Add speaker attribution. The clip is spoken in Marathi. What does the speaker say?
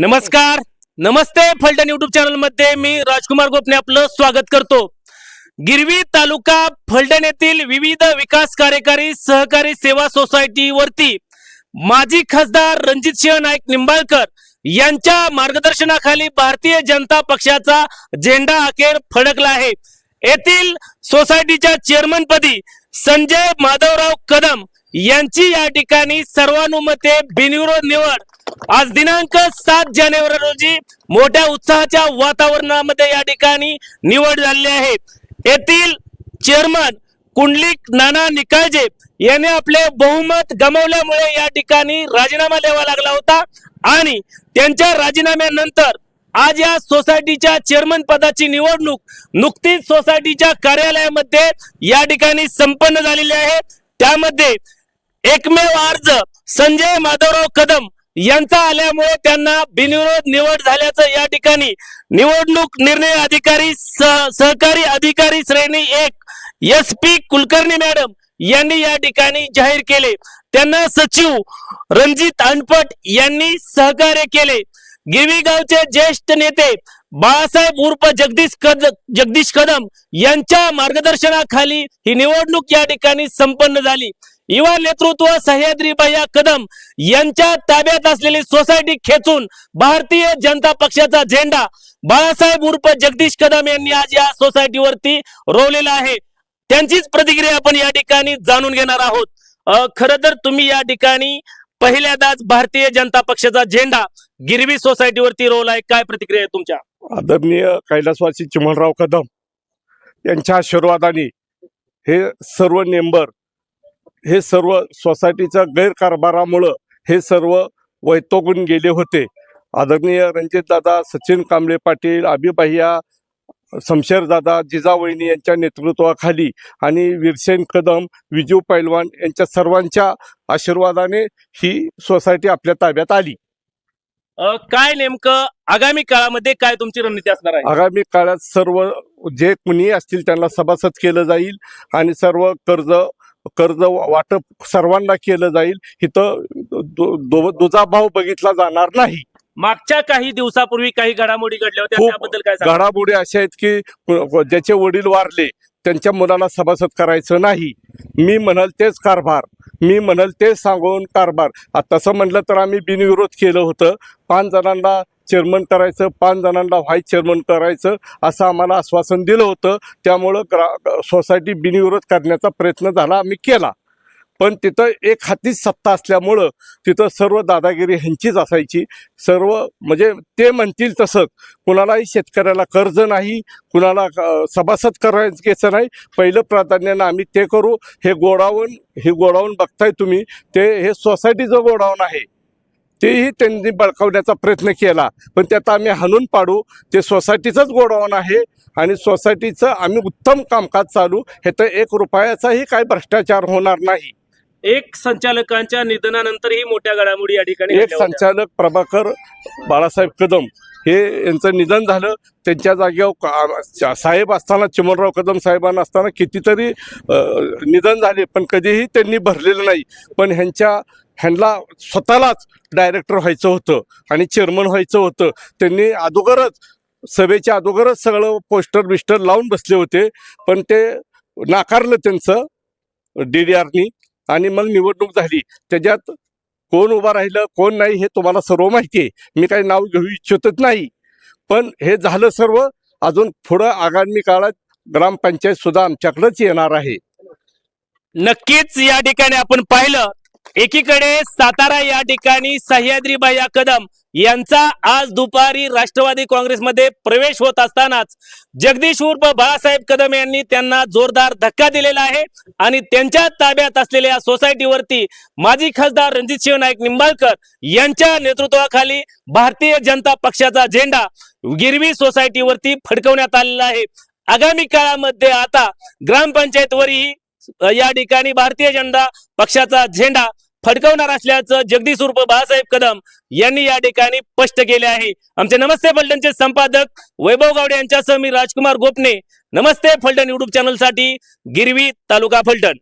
Speaker 1: नमस्कार. नमस्ते फलटण युट्यूब चॅनलमध्ये मी राजकुमार गोपने आपलं स्वागत करतो. गिरवी तालुका फलटण येथील विविध विकास कार्यकारी सहकारी सेवा सोसायटी वरती माजी खासदार रणजित सिंह नाईक निंबाळकर यांच्या मार्गदर्शनाखाली भारतीय जनता पक्षाचा झेंडा अखेर फडकला आहे. येथील सोसायटीच्या चेअरमनपदी संजय माधवराव कदम यांची या ठिकाणी सर्वानुमते बिनविरोध निवड आज दिनांक सात जानेवारी रोजी मोठ्या उत्साहाच्या वातावरणामध्ये या ठिकाणी निवड झाली आहे. येथील चेअरमन कुंडलिक नाना निकाळजे यांनी आपले बहुमत गमावल्यामुळे या ठिकाणी राजीनामा द्यावा लागला होता आणि त्यांच्या राजीनाम्यानंतर आज या सोसायटीच्या चेअरमन पदाची निवडणूक नुकतीच सोसायटीच्या कार्यालयामध्ये या ठिकाणी संपन्न झालेली आहे. त्यामध्ये एकमेव अर्ज संजय माधवराव कदम यांचा आल्यामुळे त्यांना बिनविरोध निवड झाल्याचं या ठिकाणी निवडणूक निर्णय अधिकारी सह- सहकारी अधिकारी श्रेणी एक एस पी कुलकर्णी मॅडम यांनी या ठिकाणी जाहीर केले. त्यांना सचिव रणजित अनपट यांनी सहकार्य केले. गिवीगावचे ज्येष्ठ नेते बाळासाहेब उर्फ जगदीश कद जगदीश कदम यांच्या मार्गदर्शनाखाली ही निवडणूक या ठिकाणी संपन्न झाली. युवा नेतृत्व सह्याद्री भैया कदम यांच्या ताब्यात असलेली सोसायटी खेचून भारतीय जनता पक्षाचा झेंडा बाळासाहेब उर्फ जगदीश कदम यांनी आज या सोसायटीवरती रोवलेला आहे. त्यांचीच प्रतिक्रिया आपण या ठिकाणी जाणून घेणार आहोत. खर तर तुम्ही या ठिकाणी पहिल्यांदाच भारतीय जनता पक्षाचा झेंडा गिरवी सोसायटीवरती रोवलाय. काय प्रतिक्रिया आहे तुमच्या?
Speaker 2: आदरणीय कैलासवासी चिमणराव कदम यांच्या आशीर्वादाने हे सर्व मेंबर हे सर्व सोसायटीच्या गैरकारभारामुळं हे सर्व वैतोगून गेले होते. आदरणीय रणजितदादा सचिन कांबळे पाटील अभिबाह्या शमशेरदादा जिजावहिनी यांच्या नेतृत्वाखाली आणि वीरसेन कदम विजू पैलवान यांच्या सर्वांच्या आशीर्वादाने ही सोसायटी आपल्या ताब्यात आली.
Speaker 1: काय नेमकं आगामी काळामध्ये काय तुमची रणनीती असणार आहे?
Speaker 2: आगामी काळात सर्व जे कुणी असतील त्यांना सभासद केलं जाईल आणि सर्व कर्ज कर्ज वाटप सर्वांना केलं जाईल. इथं दुजाभाव बघितला जाणार नाही.
Speaker 1: मागच्या काही दिवसापूर्वी काही घडामोडी घडल्या होत्या त्याबद्दल काय सांगा
Speaker 2: घडामोडी अशा आहेत की ज्याचे वडील वारले त्यांच्या मुलाला सभासद करायचं नाही. मी म्हणाल तेच कारभार मी म्हणाल तेच सांगून कारभार. आता तसं म्हटलं तर आम्ही बिनविरोध केलं होतं. पाच जणांना चेअरमन करायचं पाच जणांना व्हाईस चेअरमन करायचं असं आम्हाला आश्वासन दिलं होतं. त्यामुळं ग्रा सोसायटी बिनविरोध करण्याचा प्रयत्न झाला आम्ही केला. पण तिथं एक हातीच सत्ता असल्यामुळं तिथं सर्व दादागिरी ह्यांचीच असायची. सर्व म्हणजे ते म्हणतील तसं कुणालाही शेतकऱ्याला कर्ज नाही कुणाला सभासद करायचं नाही. पहिलं प्राधान्यानं आम्ही ते करू. हे गोडाऊन हे गोडाऊन बघताय तुम्ही. ते हे सोसायटीचं गोडाऊन आहे. तेही त्यांनी बळकावण्याचा प्रयत्न केला. पण त्यात आम्ही हाणून पाडू. ते सोसायटीचंच गोडाऊन आहे आणि सोसायटीचं आम्ही उत्तम कामकाज चालू. हे तर एक रुपयाचाही काही भ्रष्टाचार होणार नाही.
Speaker 1: एक संचालकांच्या निधनानंतरही मोठ्या घडामोडी या ठिकाणी
Speaker 2: एक. संचालक प्रभाकर बाळासाहेब कदम हे यांचं निधन झालं. त्यांच्या जागेवर साहेब असताना चिमणराव कदम साहेबांना असताना कितीतरी निधन झाले. पण कधीही त्यांनी भरलेलं नाही. पण ह्यांच्या ह्यांना स्वतःलाच डायरेक्टर व्हायचं होतं आणि चेअरमन व्हायचं होतं. त्यांनी अगोदरच सभेच्या अगोदरच सगळं पोस्टर बिस्टर लावून बसले होते. पण ते नाकारलं त्यांचं डी डी आरनी आणि मग निवडणूक झाली. त्याच्यात कोण उभा राहिलं कोण नाही हे तुम्हाला सर्व माहिती आहे. मी काही नाव घेऊ इच्छितच नाही. पण हे झालं सर्व अजून पुढं आगामी काळात ग्रामपंचायत सुद्धा आमच्याकडेच येणार आहे.
Speaker 1: नक्कीच या ठिकाणी आपण पाहिलं. एकीकडे सातारा या ठिकाणी सह्याद्रीबाई या कदम यांचा आज दुपारी राष्ट्रवादी काँग्रेसमध्ये प्रवेश होत असतानाच जगदीश उर्फ बाळासाहेब कदम यांनी त्यांना जोरदार धक्का दिलेला आहे आणि त्यांच्या ताब्यात असलेल्या सोसायटीवरती माजी खासदार रणजितसिंह नाईक निंबाळकर यांच्या नेतृत्वाखाली भारतीय जनता पक्षाचा झेंडा गिरवी सोसायटीवरती फडकवण्यात आलेला आहे. आगामी काळामध्ये आता ग्रामपंचायतवरही या ठिकाणी भारतीय जनता पक्षाचा झेंडा फडकवणार असल्याचं जगदीश उर्फ बाळासाहेब कदम यांनी या ठिकाणी स्पष्ट केले आहे. आमचे नमस्ते फलटणचे संपादक वैभव गावडे यांच्यासह मी राजकुमार गोपने. नमस्ते फलटण युट्यूब चॅनलसाठी गिरवी तालुका फलटण.